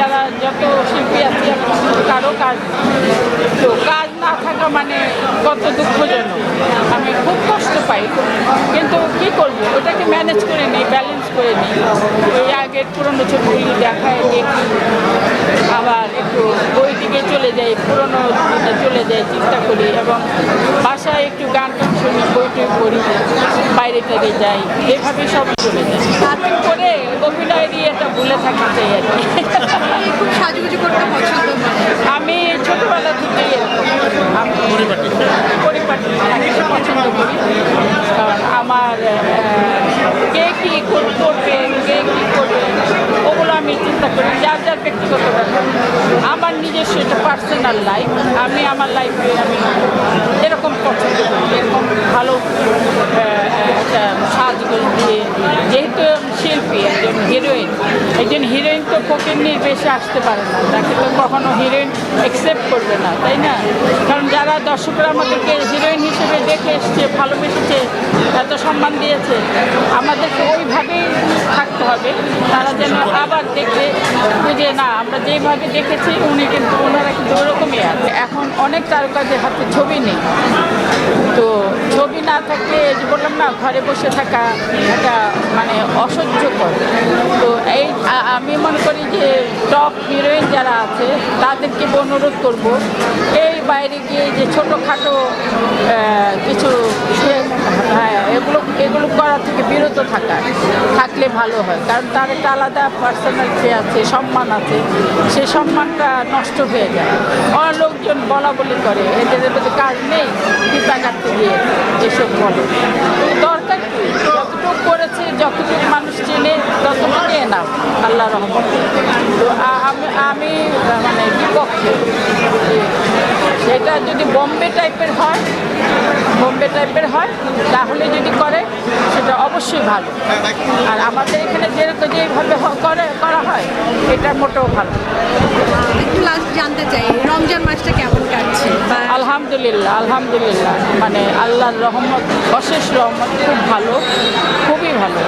যারা যত শিল্পী আছে কারও কাজ তো কাজ না থাকা মানে কত দুঃখজনক। আমি খুব কষ্ট পাই। কিন্তু কি করব? ওটাকে ম্যানেজ করে নিই ব্যালেন্স করে নিই। ওই আগের পুরনো ছবিগুলি দেখায় দেখি আবার একটু বই দিকে চলে যাই, পুরনো চলে যাই, চিন্তা করি এবং বাসায় একটু গান টান শুনি, বই টই পড়ি, বাইরে টাইরে যাই এভাবে সব চলে যায়। তাতে করে অভিনয়ের ইয়েটা ভুলে থাকতে চাই আর কি। আপনি খুব সাজুগুজু করতে পছন্দ করেন আমি ছোটবেলা এরকম। আমি পরিপাটি। পছন্দ করি কারণ আমার কে কী করবে কে কী করবে ওগুলো আমি চিন্তা করি। যার যার ব্যক্তিগত ব্যাপার। আমার নিজস্ব একটা পার্সোনাল লাইফ আমি আমার লাইফে আমি এরকম পছন্দ করি। এরকম ভালো একটা দিয়ে যেহেতু শিল্পী, একজন হিরোইন একজন হিরোইন তো ফকির নির্বেশে আসতে পারে না। তাকে তো কখনো হিরোইন অ্যাকসেপ্ট করবে না, তাই না? কারণ যারা দর্শকরা আমাদেরকে হিরোইন হিসেবে দেখে এসছে, ভালোবেসেছে, এত সম্মান দিয়েছে, আমাদেরকে ওইভাবেই থাকতে হবে। তারা যেন আবার দেখে, বুঝে না, আমরা যেভাবে দেখেছি, উনি কিন্তু, ওনারা কিন্তু ওরকমই আছে। এখন অনেক তারকাদের হাতে ছবি নেই। তো থাকলে যে বললাম না, ঘরে বসে থাকা একটা মানে অসহ্যকর। তো এই আমি মনে করি যে টপ হিরোইন যারা আছে, তাদেরকে অনুরোধ করব, এই বাইরে গিয়ে যে ছোটোখাটো কিছু হ্যাঁ এগুলো এগুলো করা থেকে বিরত থাকা, থাকলে ভালো হয়। কারণ তার একটা আলাদা পার্সোনালিটি আছে, সম্মান আছে সেই সম্মানটা নষ্ট হয়ে যায়। অনেক লোকজন বলা বলি করে, এদের কাজ নেই, পিতা কাটতে গিয়ে। এসব বলে দরকার কি? যতটুকু করেছে, যতটুকু মানুষ চেনে ততটুকু এনাম আল্লাহ রহমত। তো আমি আমি মানে বিপক্ষে। সেটা যদি বোম্বে টাইপের হয়, বোম্বে টাইপের হয়, তাহলে যদি করে, সেটা অবশ্যই ভালো। আর আমাদের এখানে যেরকম যেভাবে করে, করা হয়, এটা মোটেও ভালো একটু লাস্ট জানতে চাই, রমজান মাসটা কেমন? বা আলহামদুলিল্লাহ আলহামদুলিল্লাহ। মানে আল্লাহর রহমত অশেষ রহমত খুব ভালো খুবই ভালো।